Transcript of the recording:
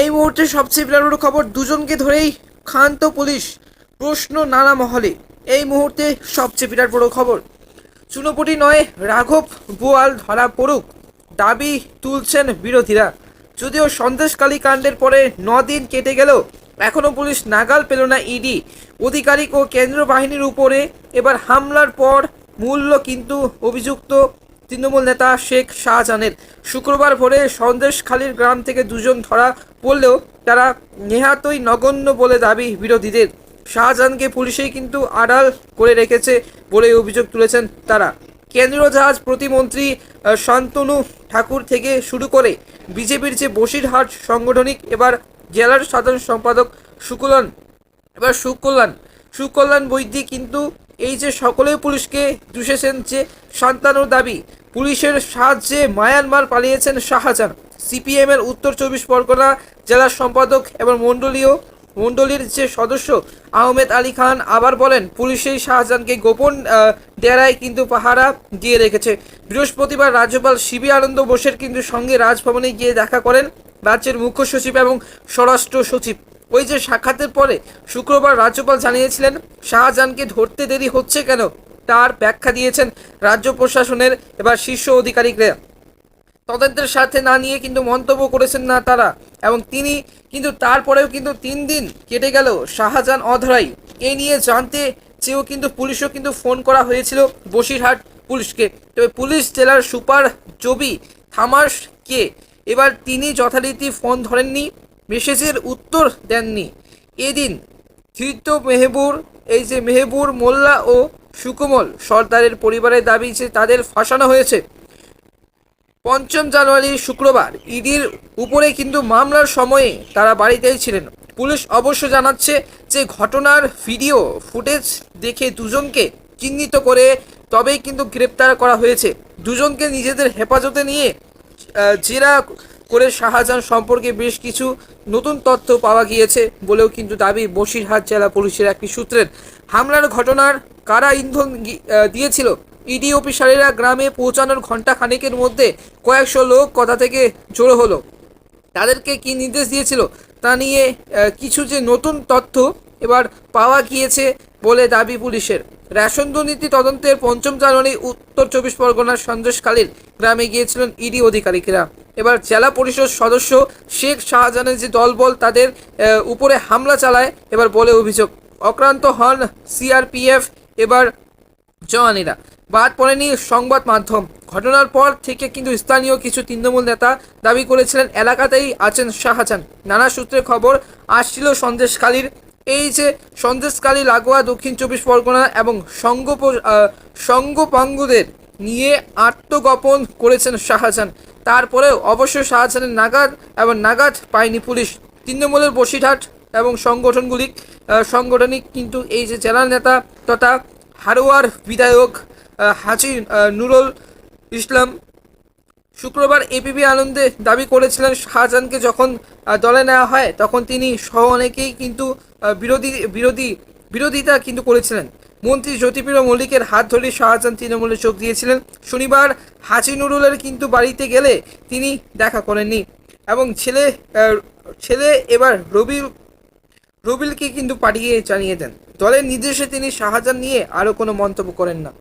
এই মুহূর্তে সবচেয়ে বিরাট খবর দুজনকে ধরেই ক্ষান্ত পুলিশ, প্রশ্ন নানা মহলে। এই মুহূর্তে সবচেয়ে বিরাট বড় খবর, চুনোপুটি নয়, রাঘব বোয়াল ধরা পড়ুক, দাবি তুলছেন বিরোধীরা। যদিও সন্দেশকালী কাণ্ডের পরে দিন কেটে গেলেও এখনও পুলিশ নাগাল পেল না ইডি। আধিকারিক ও কেন্দ্র বাহিনীর উপরে এবার হামলার পর মূল্য কিন্তু অভিযুক্ত তৃণমূল নেতা শেখ শাহজাহানের। শুক্রবার ভোরে সন্দেশখালীর গ্রাম থেকে দুজন ধরা পড়লেও তারা নেহাতই নগণ্য বলে দাবি বিরোধীদের। শাহজাহানকে পুলিশেই কিন্তু আড়াল করে রেখেছে বলে অভিযোগ তুলেছেন তারা। কেন্দ্রীয় জাহাজ প্রতিমন্ত্রী শান্তনু ঠাকুর থেকে শুরু করে বিজেপির যে বসিরহাট সাংগঠনিক, এবার জেলার সাধারণ সম্পাদক সুকুলন এবার সুকল্যাণ। সুকল্যাণ বৈদ্যি কিন্তু এই যে সকলে পুলিশকে দুষেছেন যে শান্তানুর দাবি পুলিশের সাহায্যে মায়ানমার পালিয়েছেন শাহজাহান। সিপিএম এর উত্তর চব্বিশ পরগনা জেলার সম্পাদক এবং মণ্ডলীয়, মণ্ডলীর যে সদস্য আহমেদ আলী খান আবার বলেন পুলিশ এই শাহজাহানকে গোপন ডেরায় কিন্তু পাহারা দিয়ে রেখেছে। বৃহস্পতিবার রাজ্যপাল শিবি আনন্দ বোসের কিন্তু সঙ্গে রাজভবনে গিয়ে দেখা করেন রাজ্যের মুখ্য সচিব এবং স্বরাষ্ট্র সচিব। ওই যে সাক্ষাতের পরে শুক্রবার রাজ্যপাল জানিয়েছিলেন, শাহজাহানকে ধরতে দেরি হচ্ছে কেন? তার ব্যাখ্যা দিয়েছেন রাজ্য প্রশাসনের এবার শীর্ষ আধিকারিকরা তদন্তের সাথে না নিয়ে কিন্তু মন্তব্য করেছেন না তারা। এবং তিনি কিন্তু তারপরেও কিন্তু তিন দিন কেটে গেল শাহজাহান অধরাই। এই নিয়ে জানতে চেয়েও কিন্তু পুলিশও কিন্তু ফোন করা হয়েছিল বসিরহাট পুলিশকে। তবে পুলিশ জেলার সুপার জবি থামাসকে এবার তিনি যথারীতি ফোন ধরেননি, মেসেজের উত্তর দেননি। এদিন ধৃত মেহবুর, এই যে মেহবুর মোল্লা ও সুকমল সর্দারের পরিবারের দাবি যে তাদের ফাঁসানো হয়েছে। পঞ্চম জানুয়ারি শুক্রবার ইডির উপরে কিন্তু মামলার সময়ে তারা বাড়িতেই ছিলেন। পুলিশ অবশ্য জানাচ্ছে যে ঘটনার ভিডিও ফুটেজ দেখে দুজনকে চিহ্নিত করে তবেই কিন্তু গ্রেপ্তার করা হয়েছে। দুজনকে নিজেদের হেফাজতে নিয়ে জেরা করে শাহজাহান সম্পর্কে বেশ কিছু নতুন তথ্য পাওয়া গিয়েছে বলেও কিন্তু দাবি বসিরহাট জেলা পুলিশের একটি সূত্রের। হামলার ঘটনার কারা ইন্ধন দিয়েছিল? ইডি অফিসারেরা গ্রামে পৌঁছানোর ঘণ্টা খানেকের মধ্যে কয়েকশো লোক কথা থেকে জড়ো হলো। তাদেরকে কি নির্দেশ দিয়েছিল তা নিয়ে কিছু যে নতুন তথ্য এবার পাওয়া গিয়েছে বলে দাবি পুলিশের। রেশন দুর্নীতি তদন্তের পঞ্চম জানুয়ারি উত্তর চব্বিশ পরগনার সন্দেশখালীর গ্রামে গিয়েছিলেন ইডি আধিকারিকেরা এবার জেলা পরিষদ সদস্য শেখ শাহজাহানের যে দলবল, তাদের উপরে হামলা চালায়, এবার বলে অভিযোগ। অক্রান্ত হন সিআরপিএফ এবার জওয়ানিরা। বাদ পড়েনি সংবাদ মাধ্যম। ঘটনার পর থেকে কিন্তু স্থানীয় কিছু তৃণমূল নেতা দাবি করেছিলেন, এলাকাতেই আছেন শাহজাহান। নানা সূত্রে খবর, আসছিল সন্দেশকালীর এই যে সন্দেশকালী লাগোয়া, দক্ষিণ চব্বিশ পরগনা এবং সঙ্গ সঙ্গপাঙ্গুদের নিয়ে আত্মগোপন করেছেন শাহজাহান। তারপরেও অবশ্য শাহজাহানের নাগাদ এবং নাগাদ পায়নি পুলিশ। তৃণমূলের বসিরহাট এবং সংগঠনগুলি সাংগঠনিক কিন্তু এই যে জেলা নেতা তথা হারোয়ার বিধায়ক হাজি নুরুল ইসলাম শুক্রবার এপিবি আনন্দে দাবি করেছিলেন শাহজাহানকে যখন দলে নেওয়া হয় তখন তিনি সহ অনেকেই কিন্তু বিরোধী বিরোধী, বিরোধিতা কিন্তু করেছিলেন। মন্ত্রী জ্যোতিপ্রিয় মল্লিকের হাত ধরে শাহজাহান তৃণমূলে যোগ দিয়েছিলেন। শনিবার হাজি নুরুলের কিন্তু বাড়িতে গেলে তিনি দেখা করেননি এবং ছেলে ছেলে এবার রবি রবিলকে কিন্তু পাঠিয়ে জানিয়ে দেন। দলের নির্দেশে তিনি শাহজাহান নিয়ে আরও কোনো মন্তব্য করেন না।